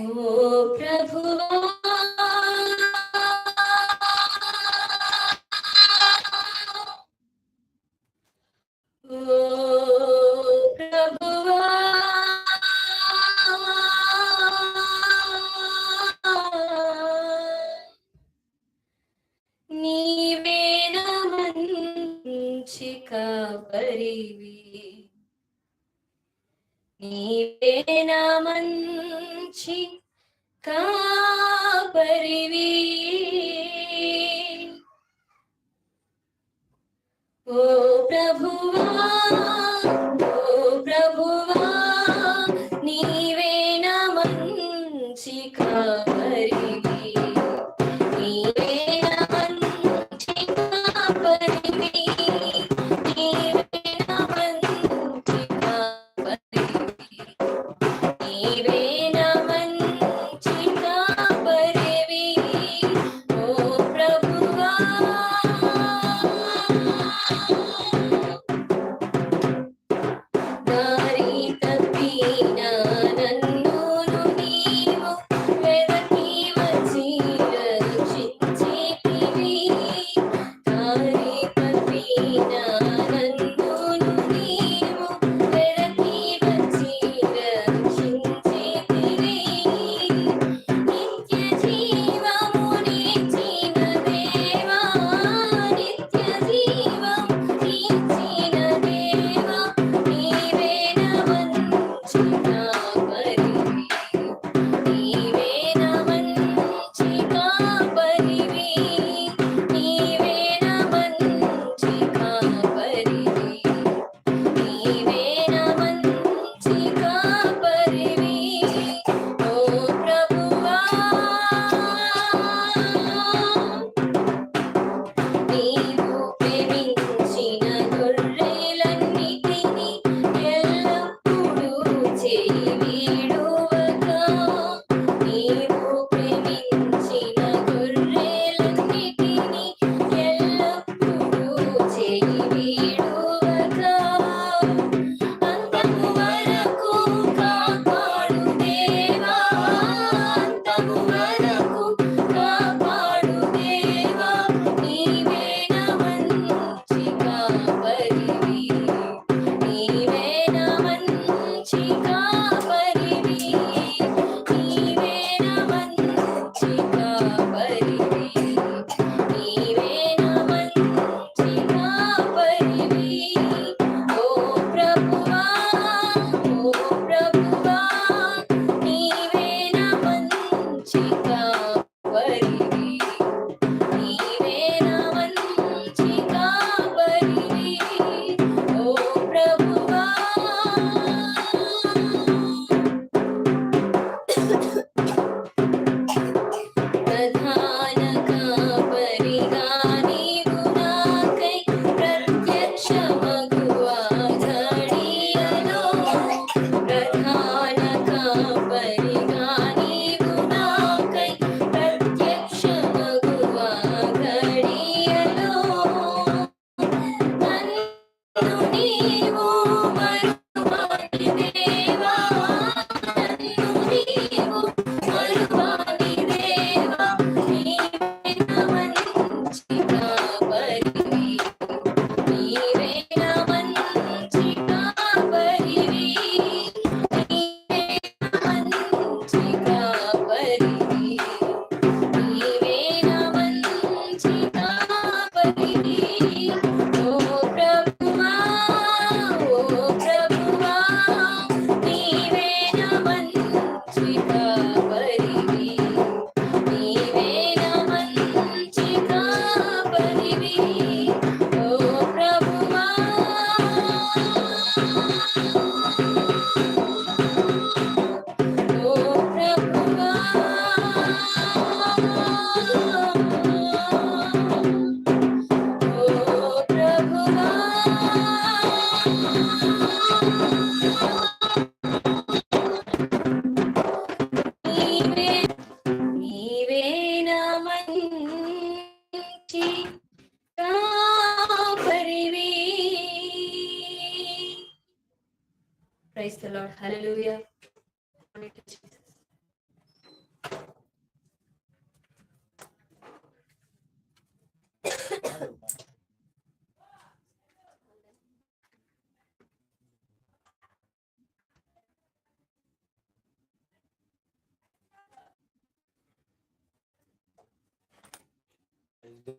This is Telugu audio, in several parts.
ఓ ప్రభువా నీవేనామంచికబరివి నీవేనామంచి காப்பறிவி ஓ பிரபுவா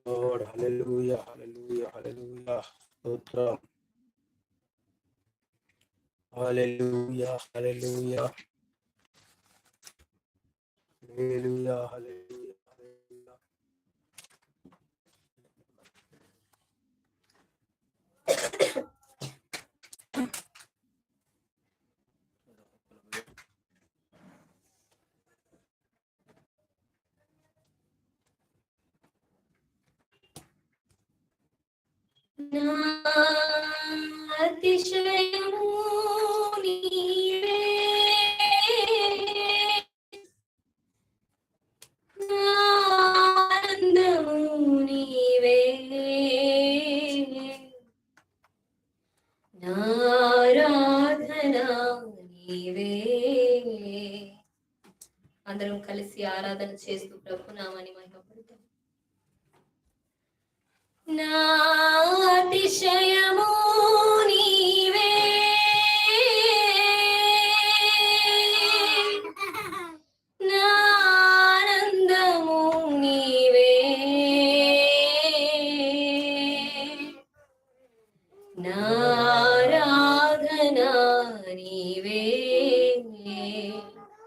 Lord. Hallelujah. Hallelujah. Hallelujah. Stotra. Hallelujah. Hallelujah. Hallelujah. Hallelujah. Hallelujah. ఆనందము నీవే అందరం కలిసి ఆరాధన చేస్తూ ప్రభునామని